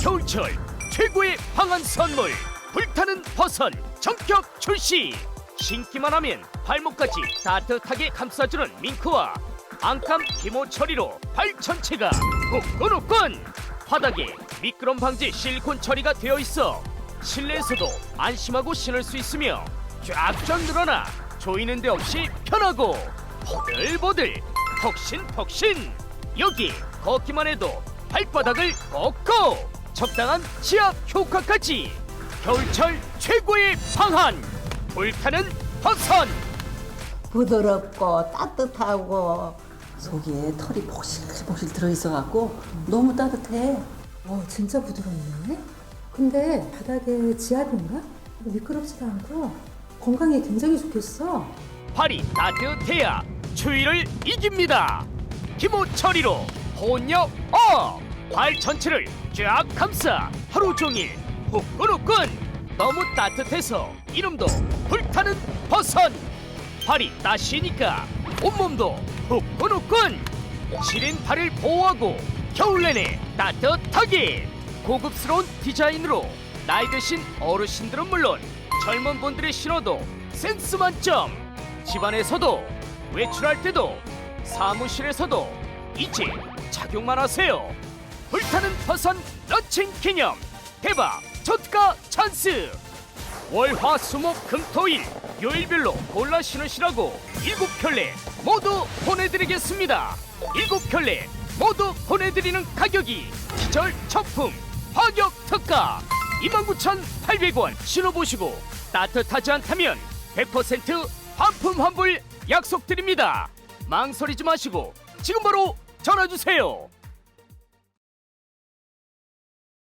겨울철 최고의 방한 선물 불타는 버선 전격 출시. 신기만 하면 발목까지 따뜻하게 감싸주는 밍크와 안감 기모 처리로 발 전체가 후끈후끈 바닥에 미끄럼 방지 실리콘 처리가 되어 있어 실내에서도 안심하고 신을 수 있으며 쫙쫙 늘어나 조이는 데 없이 편하고 보들보들 퍽신퍽신. 여기 걷기만 해도 발바닥을 걷고 적당한 지압 효과까지 겨울철 최고의 방한 불타는 버선 부드럽고 따뜻하고 속에 털이 폭실폭실 들어있어갖고 너무 따뜻해. 어, 진짜 부드럽네. 근데 바닥에 지압인가? 미끄럽지도 않고 건강에 굉장히 좋겠어. 발이 따뜻해야 추위를 이깁니다. 기모 처리로 혼력 어! 발 전체를 쫙 감싸 하루 종일 후끈후끈. 너무 따뜻해서 이름도 불타는 버선 발이 따시니까 온몸도 후끈후끈. 시린 발을 보호하고 겨울 내내 따뜻하게 고급스러운 디자인으로 나이 드신 어르신들은 물론 젊은 분들이 신어도 센스 만점. 집안에서도 외출할 때도 사무실에서도 이제 착용만 하세요 불타는 버선 런칭 기념. 대박! 저가 찬스! 월화수목 금토일. 요일별로 골라 신으시라고 일곱 켤레 모두 보내드리겠습니다. 일곱 켤레 모두 보내드리는 가격이 기절 첫품 파격 특가 29,800원. 신어보시고 따뜻하지 않다면 100% 반품 환불 약속드립니다. 망설이지 마시고 지금 바로 전화주세요